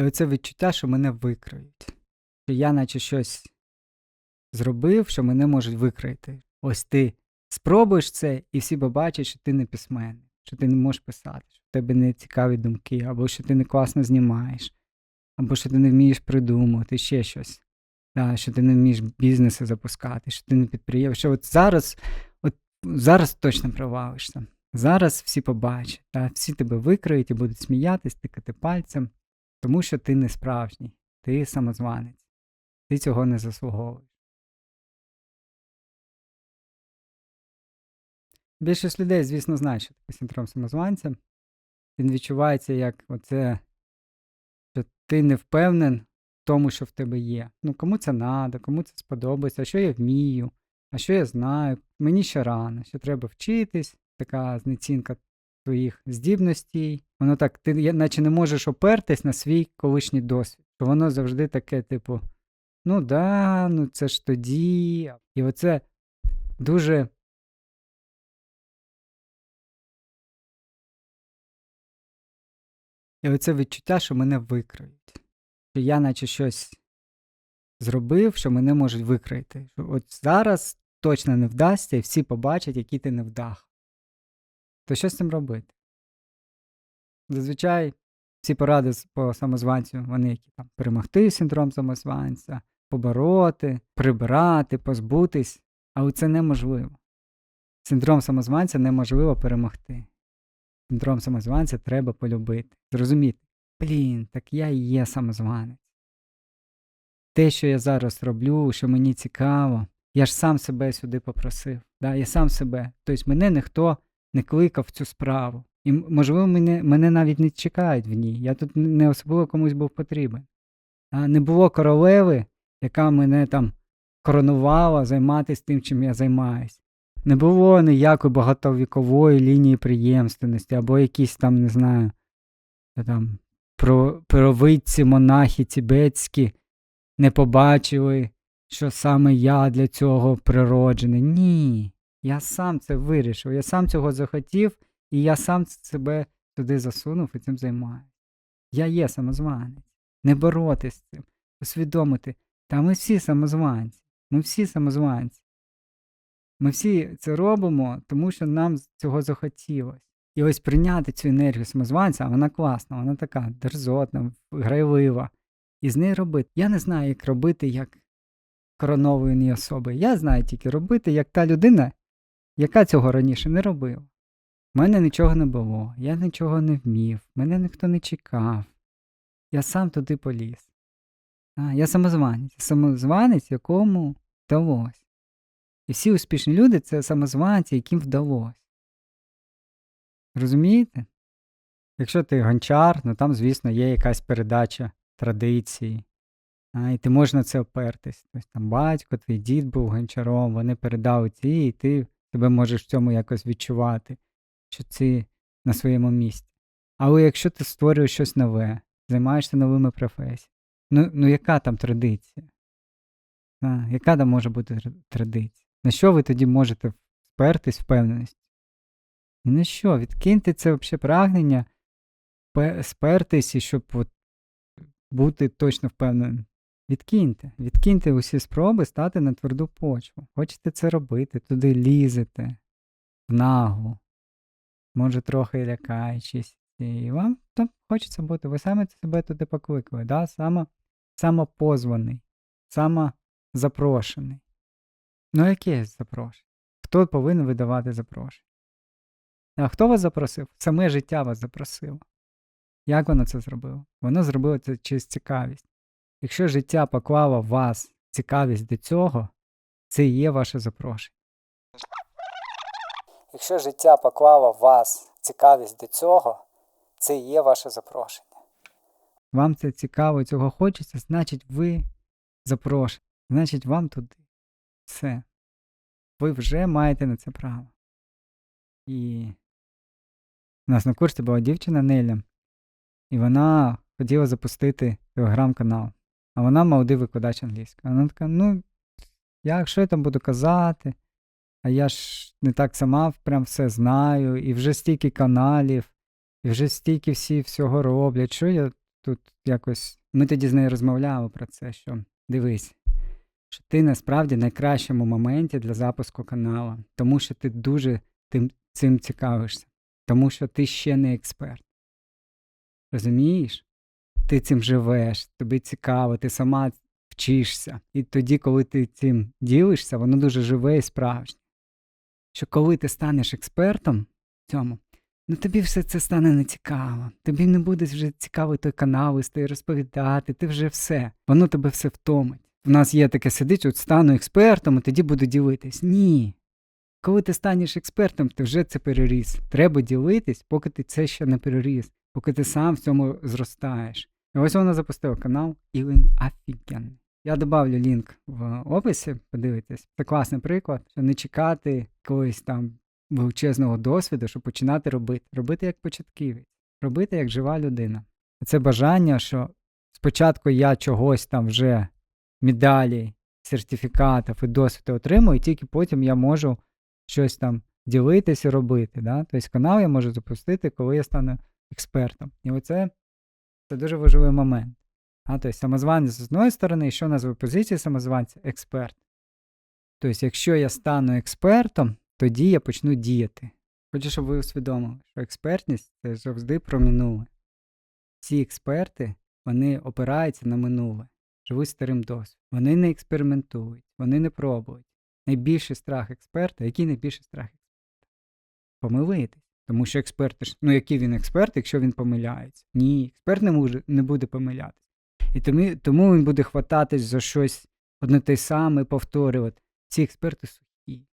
І оце відчуття, що мене викриють. Що я наче щось зробив, що мене можуть викрити. Ось ти спробуєш це, і всі побачать, що ти не письменник, що ти не можеш писати, що в тебе не цікаві думки, або що ти не класно знімаєш, або що ти не вмієш придумувати, ще щось. Да, що ти не вмієш бізнеси запускати, що ти не підприємець. Що от зараз, от зараз точно провалишся. Зараз всі побачать, да, всі тебе викриють і будуть сміятись, тикати пальцем, тому що ти не справжній, ти самозванець, ти цього не заслуговуєш. Більшість людей, звісно, знають, що таке синдром самозванця. Він відчувається як оце, що ти не впевнен в тому, що в тебе є. Ну, кому це треба, кому це сподобається, а що я вмію, а що я знаю, мені ще рано, що треба вчитись, така знецінка твоїх здібностей. Воно так, ти наче не можеш опертись на свій колишній досвід. Воно завжди таке, типу, ну да, ну це ж тоді. І оце дуже. І оце відчуття, що мене викриють. Що я наче щось зробив, що мене можуть викрити. От зараз точно не вдасться, і всі побачать, який ти не вдах. То що з цим робити? Зазвичай всі поради по самозванцю, вони які там перемогти синдром самозванця, побороти, прибирати, позбутись, але це неможливо. Синдром самозванця неможливо перемогти. Синдром самозванця треба полюбити. Зрозуміти, блін, так я і є самозванець. Те, що я зараз роблю, що мені цікаво, я ж сам себе сюди попросив. Да? Я сам себе. Тобто мене ніхто не кликав цю справу. І, можливо, мене, мене навіть не чекають в ній. Я тут не особливо комусь був потрібен. А не було королеви, яка мене там коронувала займатися тим, чим я займаюсь. Не було ніякої багатовікової лінії приємственності, або якісь там, не знаю, та там провидці, монахи тібетські не побачили, що саме я для цього природжений. Ні. Я сам це вирішив, я сам цього захотів, і я сам себе туди засунув і цим займаюся. Я є самозванець. Не боротись з цим, усвідомити. Та ми всі самозванці. Ми всі самозванці. Ми всі це робимо, тому що нам цього захотілося. І ось прийняти цю енергію самозванця, вона класна, вона така дерзотна, грайлива. І з нею робити. Я не знаю, як робити як короновані особи. Я знаю тільки робити, як та людина, яка цього раніше не робила. У мене нічого не було, я нічого не вмів, мене ніхто не чекав. Я сам туди поліз. А, я самозванець. Самозванець, якому вдалося. І всі успішні люди це самозванці, яким вдалося. Розумієте? Якщо ти гончар, ну там, звісно, є якась передача традиції. А, і ти можеш на це опертись. Тобто там батько, твій дід був гончаром, вони передали ці, і ти тебе можеш в цьому якось відчувати, що ти на своєму місці. Але якщо ти створюєш щось нове, займаєшся новими професіями, ну, ну яка там традиція? А, яка там може бути традиція? На що ви тоді можете впертись впевненість? Ні на що, відкиньте це взагалі прагнення пе- спертись і щоб от бути точно впевненим. Відкиньте, відкиньте усі спроби стати на тверду почву. Хочете це робити, туди лізете, в наглу, може трохи лякаючись. І вам там хочеться бути, ви саме себе туди покликали, да? Само, самопозваний, самозапрошений. Ну, яке запрошення? Хто повинен видавати запрошення? А хто вас запросив? Саме життя вас запросило. Як воно це зробило? Воно зробило це через цікавість. Якщо життя поклало вас цікавість до цього, це і є ваше запрошення. Якщо життя поклало вас цікавість до цього, це і є ваше запрошення. Вам це цікаво, цього хочеться, значить ви запрошені. Значить, вам туди. Все. Ви вже маєте на це право. І у нас на курсі була дівчина Неля, і вона хотіла запустити телеграм-канал. А вона молодий викладач англійської. Вона така, ну, як що я там буду казати? А я ж не так сама прям все знаю, і вже стільки каналів, і вже стільки всі всього роблять. Що я тут якось. Ми тоді з нею розмовляли про це, що дивись, що ти насправді в найкращому моменті для запуску каналу, тому що ти дуже тим, цим цікавишся, тому що ти ще не експерт. Розумієш? Ти цим живеш, тобі цікаво, ти сама вчишся. І тоді, коли ти цим ділишся, воно дуже живе і справжнє. Що коли ти станеш експертом в цьому, ну тобі все це стане нецікаво. Тобі не буде вже цікавий той канал вести, розповідати, ти вже все. Воно тебе все втомить. В нас є таке сидить, от стану експертом, і тоді буду ділитись. Ні. Коли ти станеш експертом, ти вже це переріс. Треба ділитись, поки ти це ще не переріс, поки ти сам в цьому зростаєш. І ось вона запустила канал, і він. Я добавлю лінк в описі, подивитесь. Це класний приклад, що не чекати якогось там величезного досвіду, щоб починати робити. Робити як початківець, робити як жива людина. Це бажання, що спочатку я чогось там вже медалі, сертифікатів і досвіду отримую, і тільки потім я можу щось там ділитися і робити. Да? Тобто канал я можу запустити, коли я стану експертом. І оце це дуже важливий момент. А, тобто самозванець з одної сторони, що назва позиції самозванця експерт. Тобто, якщо я стану експертом, тоді я почну діяти. Хочу, щоб ви усвідомили, що експертність це завжди про минуле. Всі експерти вони опираються на минуле, живуть старим досвідом. Вони не експериментують, вони не пробують. Найбільший страх експерта, який найбільший страх експерта? Помилитись. Тому що експерт, ж- ну який він експерт, якщо він помиляється? Ні, експерт не, може, не буде помилятися. І тому, тому він буде хвататись за щось одне те саме, повторювати. Ці експерти сухі.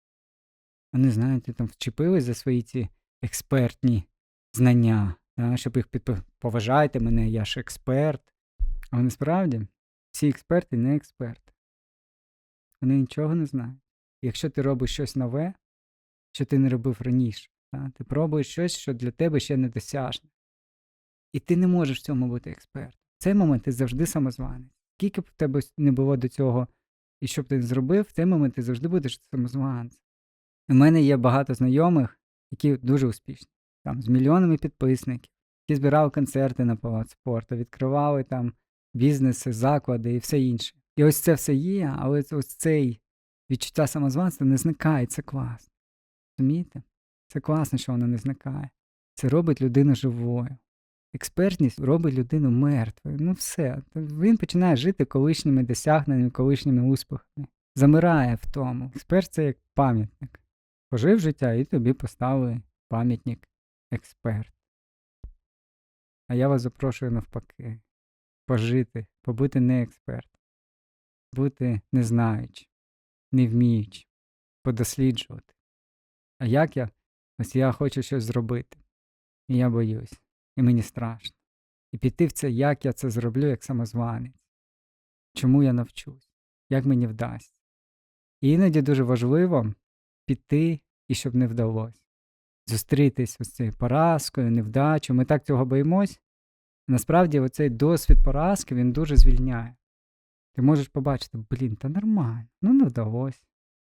Вони, знаєте, там вчепились за свої ці експертні знання, да, щоб їх підпо... поважайте мене, я ж експерт. Але насправді всі експерти не експерти. Вони нічого не знають. Якщо ти робиш щось нове, що ти не робив раніше, да, ти пробуєш щось, що для тебе ще не досяжне. І ти не можеш в цьому бути експертом. В цей момент ти завжди самозванець. Скільки б в тебе не було до цього, і що б ти не зробив, в цей момент ти завжди будеш самозванцем. У мене є багато знайомих, які дуже успішні, там з мільйонами підписників, які збирали концерти на палац спорту, відкривали там бізнеси, заклади і все інше. І ось це все є, але ось- цей відчуття самозванства не зникає, це класно. Розумієте? Це класно, що воно не зникає. Це робить людину живою. Експертність робить людину мертвою. Ну все. Він починає жити колишніми досягненнями, колишніми успіхами. Замирає в тому. Експерт це як пам'ятник. Пожив життя і тобі поставили пам'ятник експерт. А я вас запрошую навпаки. Пожити, побути не експертом, бути не знаючи, не вміючи, подосліджувати. А як я? Ось я хочу щось зробити. І я боюсь, і мені страшно. І піти в це, як я це зроблю, як самозванець. Чому я навчусь, як мені вдасться. І іноді дуже важливо піти і щоб не вдалося. Зустрітись з цією поразкою, невдачею. Ми так цього боїмось. Насправді, оцей досвід поразки він дуже звільняє. Ти можеш побачити, блін, та нормально, ну не вдалося.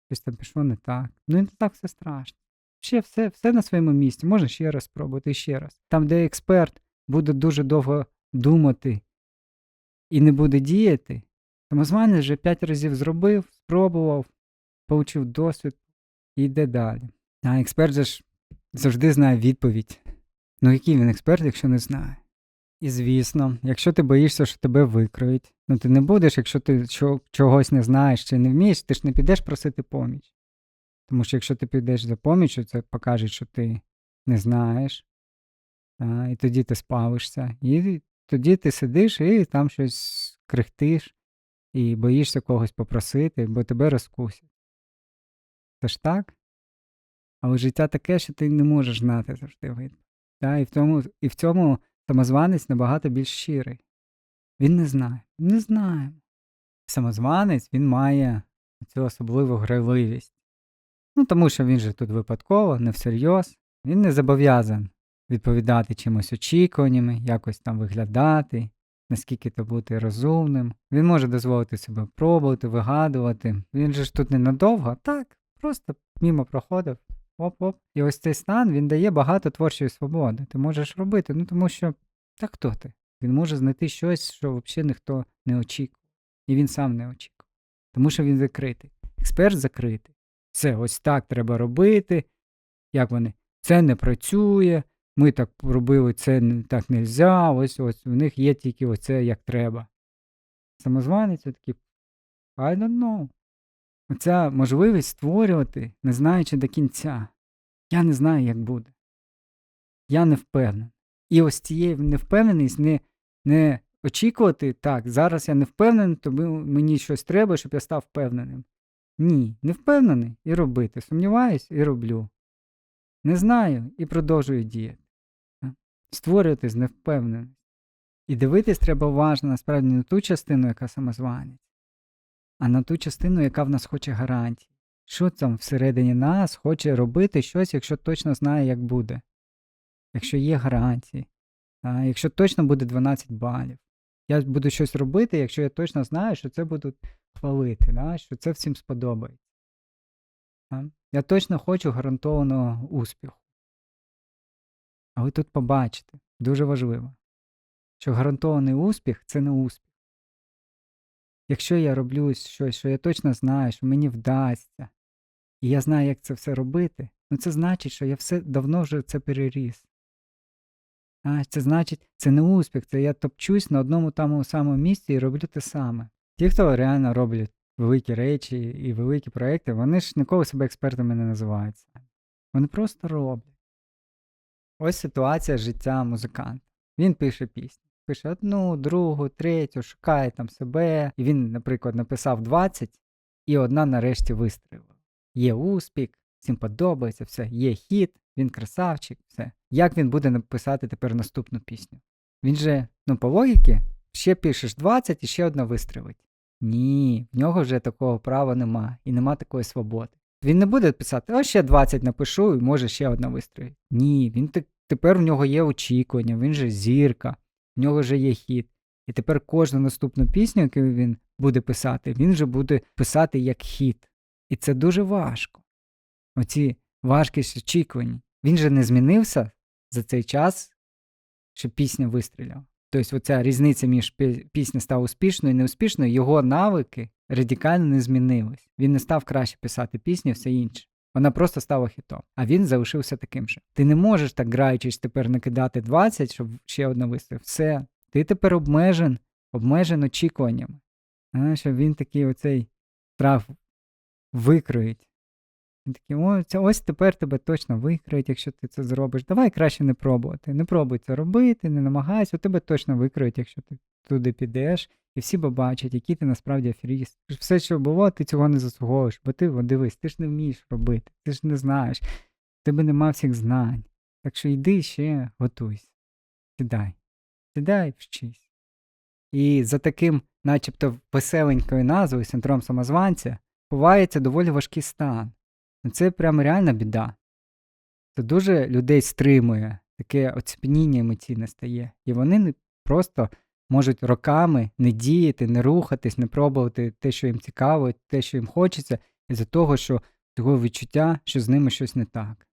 Щось там пішло не так. Ну і не так все страшно. Ще все, все на своєму місці, можна ще раз спробувати, ще раз. Там, де експерт буде дуже довго думати і не буде діяти, самозванець вже п'ять разів зробив, спробував, получив досвід і йде далі. А експерт же ж завжди знає відповідь. Ну який він експерт, якщо не знає? І звісно, якщо ти боїшся, що тебе викриють, ну ти не будеш, якщо ти чогось не знаєш чи не вмієш, ти ж не підеш просити поміч. Тому що якщо ти підеш за поміччю, це покаже, що ти не знаєш, та, і тоді ти спавишся, і тоді ти сидиш і там щось крихтиш, і боїшся когось попросити, бо тебе розкусять. Це ж так? Але життя таке, що ти не можеш знати завжди відповідь. Та, і, в тому, і в цьому самозванець набагато більш щирий. Він не знає. Не знає. Самозванець він має цю особливу грайливість. Ну, тому що він же тут випадково, не всерйоз. Він не зобов'язан відповідати чимось очікуваннями, якось там виглядати, наскільки то бути розумним. Він може дозволити себе пробувати, вигадувати. Він же ж тут ненадовго, так, просто мімо проходив. Оп-оп. І ось цей стан він дає багато творчої свободи. Ти можеш робити, ну тому що та хто ти? Він може знайти щось, що взагалі ніхто не очікував. І він сам не очікував. Тому що він закритий. Експерт закритий. Це ось так треба робити. Як вони? Це не працює, ми так робили, це так не можна, ось ось у них є тільки оце як треба. Самозванець такий, I don't know. Оця можливість створювати, не знаючи до кінця. Я не знаю, як буде. Я не впевнений. І ось цієї невпевненість не, не очікувати, так, зараз я не впевнений, тобі мені щось треба, щоб я став впевненим. Ні, не впевнений і робити. Сумніваюсь і роблю. Не знаю і продовжую діяти. Створювати з невпевненості. І дивитись треба уважно насправді на ту частину, яка самозванець, а на ту частину, яка в нас хоче гарантій. Що там всередині нас хоче робити щось, якщо точно знає, як буде, якщо є гарантії, а, якщо точно буде 12 балів. Я буду щось робити, якщо я точно знаю, що це будуть хвалити, да? що це всім сподобається. А? Я точно хочу гарантованого успіху. А ви тут побачите, дуже важливо, що гарантований успіх це не успіх. Якщо я роблю щось, що я точно знаю, що мені вдасться, і я знаю, як це все робити, ну це значить, що я все давно вже це переріс. А, це значить, це не успіх, це я топчусь на одному тому самому місці і роблю те саме. Ті, хто реально роблять великі речі і великі проекти, вони ж ніколи себе експертами не називаються. Вони просто роблять. Ось ситуація життя музиканта. Він пише пісню. Пише одну, другу, третю, шукає там себе. І він, наприклад, написав 20, і одна нарешті вистрілила. Є успіх, всім подобається, все, є хіт, він красавчик, все. Як він буде написати тепер наступну пісню? Він же, ну, по логіки, ще пишеш 20 і ще одна вистрілить. Ні, в нього вже такого права нема і нема такої свободи. Він не буде писати, о, ще 20 напишу, і може ще одна вистрілить. Ні, він те- тепер в нього є очікування, він же зірка, в нього вже є хіт. І тепер кожну наступну пісню, яку він буде писати, він вже буде писати як хіт. І це дуже важко. Оці важкість очікувань. Він же не змінився за цей час, що пісня вистріляла. Тобто оця різниця між пісня стала успішною і неуспішною, його навики радикально не змінились. Він не став краще писати пісні, все інше. Вона просто стала хітом, а він залишився таким же. Ти не можеш так граючись тепер накидати 20, щоб ще одна вистріла. Все, ти тепер обмежен, обмежен очікуваннями. Знаєш, що він такий оцей страх викроїть. Він такий, о, це ось тепер тебе точно викриють, якщо ти це зробиш. Давай краще не пробувати. Не пробуй це робити, не намагайся, у тебе точно викриють, якщо ти туди підеш, і всі побачать, який ти насправді аферіст. Все, що було, ти цього не заслуговуєш, бо ти, от дивись, ти ж не вмієш робити, ти ж не знаєш, тебе нема всіх знань. Так що йди ще готуйся. Сідай. Сідай, вчись. І за таким, начебто, веселенькою назвою синдром самозванця, ховається доволі важкий стан. Ну, Це прям реальна біда. Це дуже людей стримує, таке оцепеніння емоційне стає. І вони не просто можуть роками не діяти, не рухатись, не пробувати те, що їм цікаво, те, що їм хочеться, із-за того, що того відчуття, що з ними щось не так,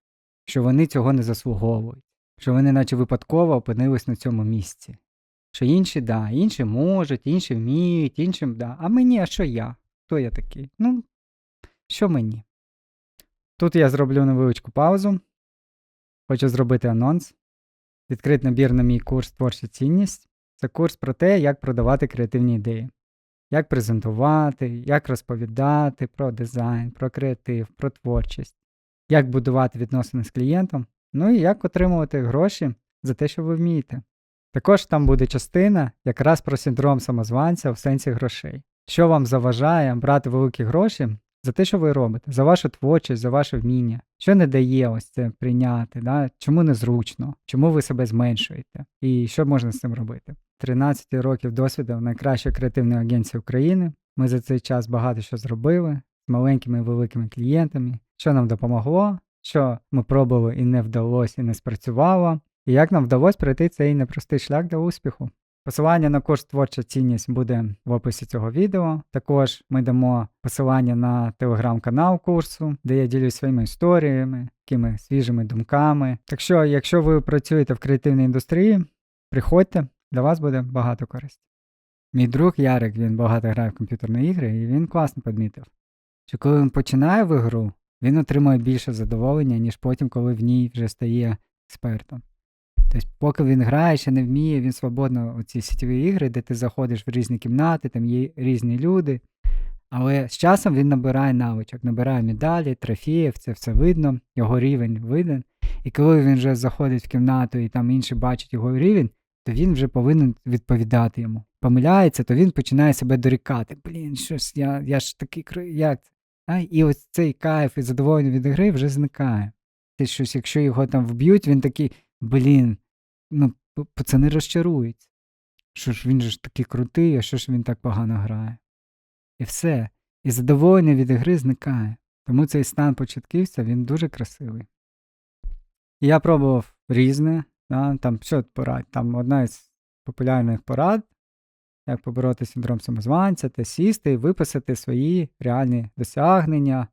що вони цього не заслуговують, що вони, наче випадково, опинились на цьому місці. Що інші, да, інші можуть, інші вміють, іншим да. А мені, а що я? Хто я такий? Ну, що мені? Тут я зроблю невеличку паузу. Хочу зробити анонс. Відкрит набір на мій курс Творча цінність. Це курс про те, як продавати креативні ідеї, як презентувати, як розповідати про дизайн, про креатив, про творчість, як будувати відносини з клієнтом, ну і як отримувати гроші за те, що ви вмієте. Також там буде частина якраз про синдром самозванця в сенсі грошей. Що вам заважає брати великі гроші за те, що ви робите, за вашу творчість, за ваше вміння, що не дає ось це прийняти, да? чому незручно, чому ви себе зменшуєте, і що можна з цим робити. 13 років досвіду найкращої креативної агенції України. Ми за цей час багато що зробили з маленькими і великими клієнтами, що нам допомогло, що ми пробували і не вдалося, і не спрацювало, і як нам вдалося пройти цей непростий шлях до успіху. Посилання на курс Творча цінність буде в описі цього відео. Також ми дамо посилання на телеграм-канал курсу, де я ділюсь своїми історіями, такими свіжими думками. Так що, якщо ви працюєте в креативній індустрії, приходьте, для вас буде багато користі. Мій друг Ярик, він багато грає в комп'ютерні ігри, і він класно підмітив, що коли він починає в ігру, він отримує більше задоволення, ніж потім, коли в ній вже стає експертом. Тобто, поки він грає, ще не вміє, він свободно оці сітєві ігри, де ти заходиш в різні кімнати, там є різні люди. Але з часом він набирає навичок, набирає медалі, трофеїв, це все видно, його рівень виден. І коли він вже заходить в кімнату і там інші бачать його рівень, то він вже повинен відповідати йому. Помиляється, то він починає себе дорікати. Блін, щось я, я ж такий як? А, і ось цей кайф і задоволення від гри вже зникає. Це щось, якщо його там вб'ють, він такий, блін, ну, пацани розчаруються. Що ж він же ж такий крутий, а що ж він так погано грає? І все. І задоволення від гри зникає. Тому цей стан початківця він дуже красивий. Я пробував різне. Да, там що порад? Там одна із популярних порад, як побороти синдром самозванця, це сісти і виписати свої реальні досягнення,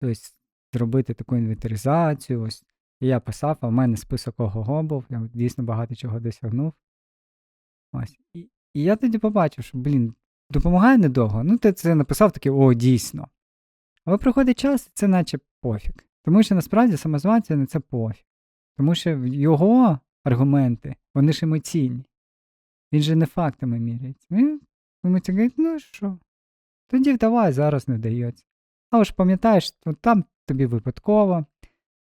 тобто зробити таку інвентаризацію. Ось. І я писав, а в мене список ого був, я дійсно багато чого досягнув. Ось. І, і я тоді побачив, що, блін, допомагає недовго. Ну, ти це написав такий, о, дійсно. Але проходить час, і це наче пофіг. Тому що насправді самозванця не це пофіг. Тому що його аргументи, вони ж емоційні. Він же не фактами міряється. Він емоційно говорить, ну що, тоді давай, зараз не вдається. Але ж пам'ятаєш, там тобі випадково,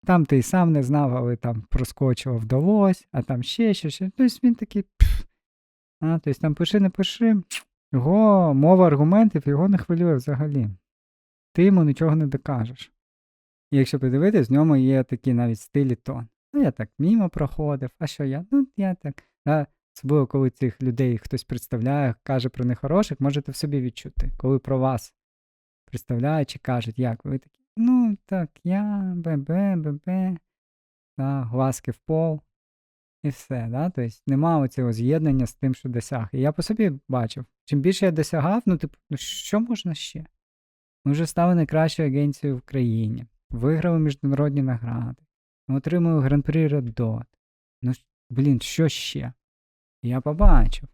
там ти і сам не знав, але там проскочило вдалось, а там ще щось. ще. Тобто він такий. Пф. А, тобто там пиши, не пиши. Його мова аргументів його не хвилює взагалі. Ти йому нічого не докажеш. І якщо подивитись, в ньому є такі навіть стилі тон. Ну, я так мімо проходив, а що я? Ну, я так. Да? Особливо, коли цих людей хтось представляє, каже про них хороших, можете в собі відчути. Коли про вас представляють чи кажуть, як ви такі, ну так, я, бебе, бебе, да, глазки в пол, і все. Да? Тобто нема цього з'єднання з тим, що досяг. І я по собі бачив, чим більше я досягав, ну, типу, ну що можна ще? Ми вже стали найкращою агенцією в країні, виграли міжнародні награди, ми отримали гран-прі Red Dot. Ну, блін, що ще? І я побачив,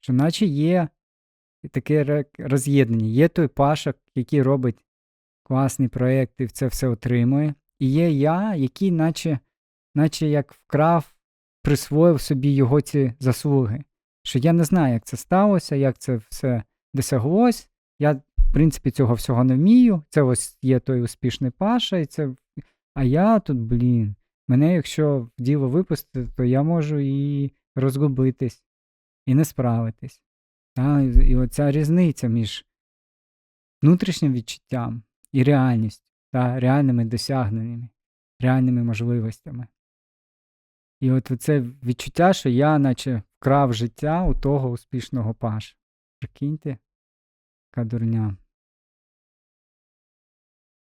що наче є таке роз'єднання. Є той Паша, який робить класний проєкт і це все отримує. І є я, який наче, наче як вкрав, присвоїв собі його ці заслуги. Що я не знаю, як це сталося, як це все досяглось. Я, в принципі, цього всього не вмію. Це ось є той успішний Паша, і це. А я тут, блін, мене, якщо в діло випустити, то я можу і розгубитись, і не справитись. Та, і, оця різниця між внутрішнім відчуттям і реальністю, та реальними досягненнями, реальними можливостями. І от це відчуття, що я наче вкрав життя у того успішного паша. Прикиньте, яка дурня.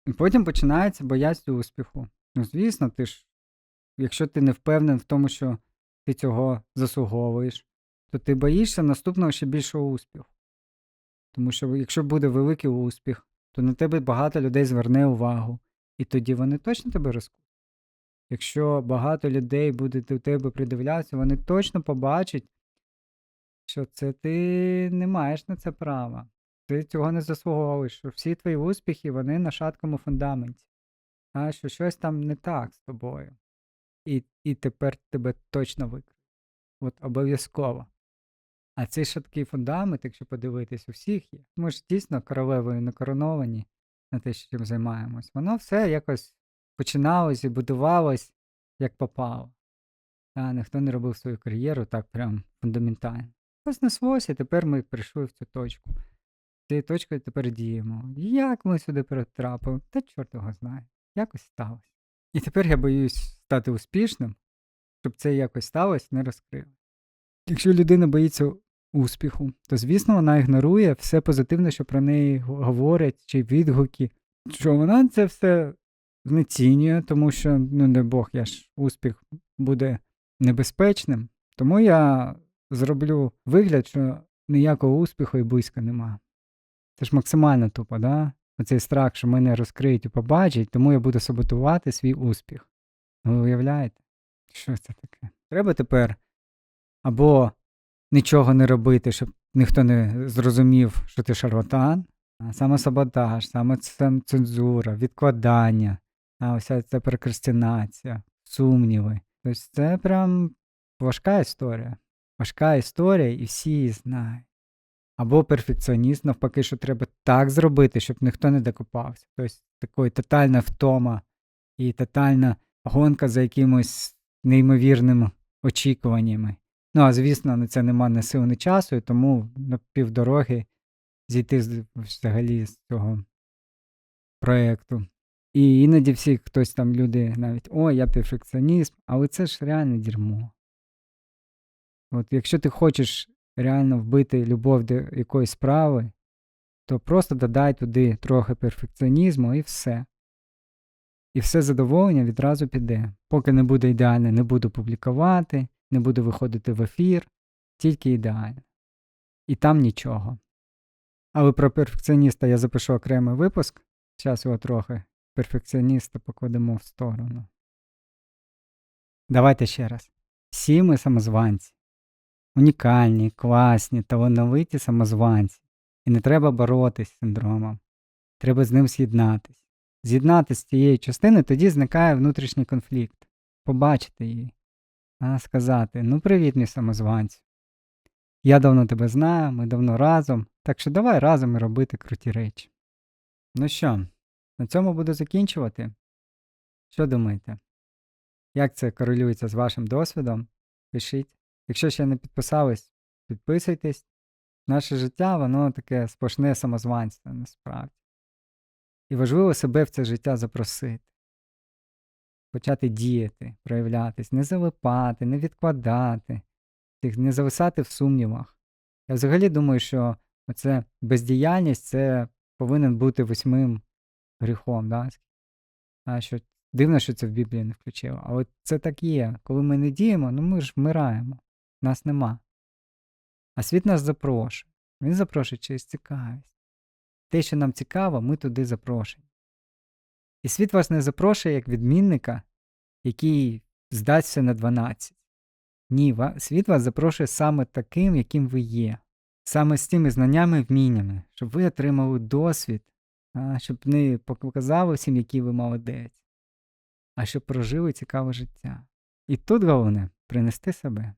І потім починається боязнь успіху. Ну, звісно, ти ж, якщо ти не впевнений в тому, що ти цього заслуговуєш, то ти боїшся наступного ще більшого успіху. Тому що якщо буде великий успіх, то на тебе багато людей зверне увагу, і тоді вони точно тебе розкусять. Якщо багато людей буде до тебе придивлятися, вони точно побачать, що це ти не маєш на це права. Ти цього не заслуговуєш, що всі твої успіхи вони на шаткому фундаменті, а що щось там не так з тобою. І, і тепер тебе точно викриють. От обов'язково. А цей шаткий фундамент, якщо подивитись, у всіх є. Ми ж дійсно королевою не короновані на те, чим займаємось. Воно все якось починалось і будувалось, як попало. А ніхто не робив свою кар'єру так прям фундаментально. Ось неслося, і тепер ми прийшли в цю точку. Цією точкою тепер діємо. Як ми сюди потрапили? Та чорт його знає. Якось сталося. І тепер я боюсь стати успішним, щоб це якось сталося, не розкрили. Якщо людина боїться успіху, то звісно вона ігнорує все позитивне, що про неї говорять, чи відгуки, що вона це все знецінює, тому що, ну не Бог, я ж успіх буде небезпечним. Тому я зроблю вигляд, що ніякого успіху і близько нема. Це ж максимально тупо, да? Оцей страх, що мене розкриють і побачать, тому я буду саботувати свій успіх. Ви уявляєте? Що це таке? Треба тепер або нічого не робити, щоб ніхто не зрозумів, що ти шарлатан. А Самосаботаж, самоцензура, відкладання, а ось ця прокрастинація, сумніви. Тобто це прям важка історія. Важка історія, і всі її знають. Або перфекціоніст, навпаки, що треба так зробити, щоб ніхто не докопався. Тобто такої тотальна втома і тотальна гонка за якимось неймовірними очікуваннями. Ну, а звісно, на це нема ні сил, ні часу, і тому на півдороги зійти взагалі з цього проєкту. І іноді всі хтось там люди навіть о, я перфекціоніст, але це ж реально дерьмо. От якщо ти хочеш реально вбити любов до якоїсь справи, то просто додай туди трохи перфекціонізму і все. І все задоволення відразу піде. Поки не буде ідеально, не буду публікувати, не буду виходити в ефір, тільки ідеально. І там нічого. Але про перфекціоніста я запишу окремий випуск. Зараз його трохи перфекціоніста покладемо в сторону. Давайте ще раз. Всі ми самозванці. Унікальні, класні, талановиті самозванці. І не треба боротись з синдромом. Треба з ним з'єднатись. З'єднатися з цією частиною, тоді зникає внутрішній конфлікт. Побачити її. А сказати: ну привіт, мій самозванцю. Я давно тебе знаю, ми давно разом, так що давай разом і робити круті речі. Ну що, на цьому буду закінчувати. Що думаєте? Як це корелюється з вашим досвідом? Пишіть. Якщо ще не підписались, підписуйтесь. Наше життя, воно таке сплошне самозванство насправді. І важливо себе в це життя запросити, почати діяти, проявлятись, не залипати, не відкладати, не зависати в сумнівах. Я взагалі думаю, що оце бездіяльність це повинен бути восьмим гріхом. Да? А що дивно, що це в Біблії не включило. Але це так є. Коли ми не діємо, ну ми ж вмираємо. Нас нема. А світ нас запрошує. Він запрошує через цікавість. Те, що нам цікаво, ми туди запрошені. І світ вас не запрошує як відмінника, який здасться на 12. Ні, світ вас запрошує саме таким, яким ви є. Саме з тими знаннями вміннями, щоб ви отримали досвід, щоб не показали всім, який ви молодець, а щоб прожили цікаве життя. І тут головне принести себе.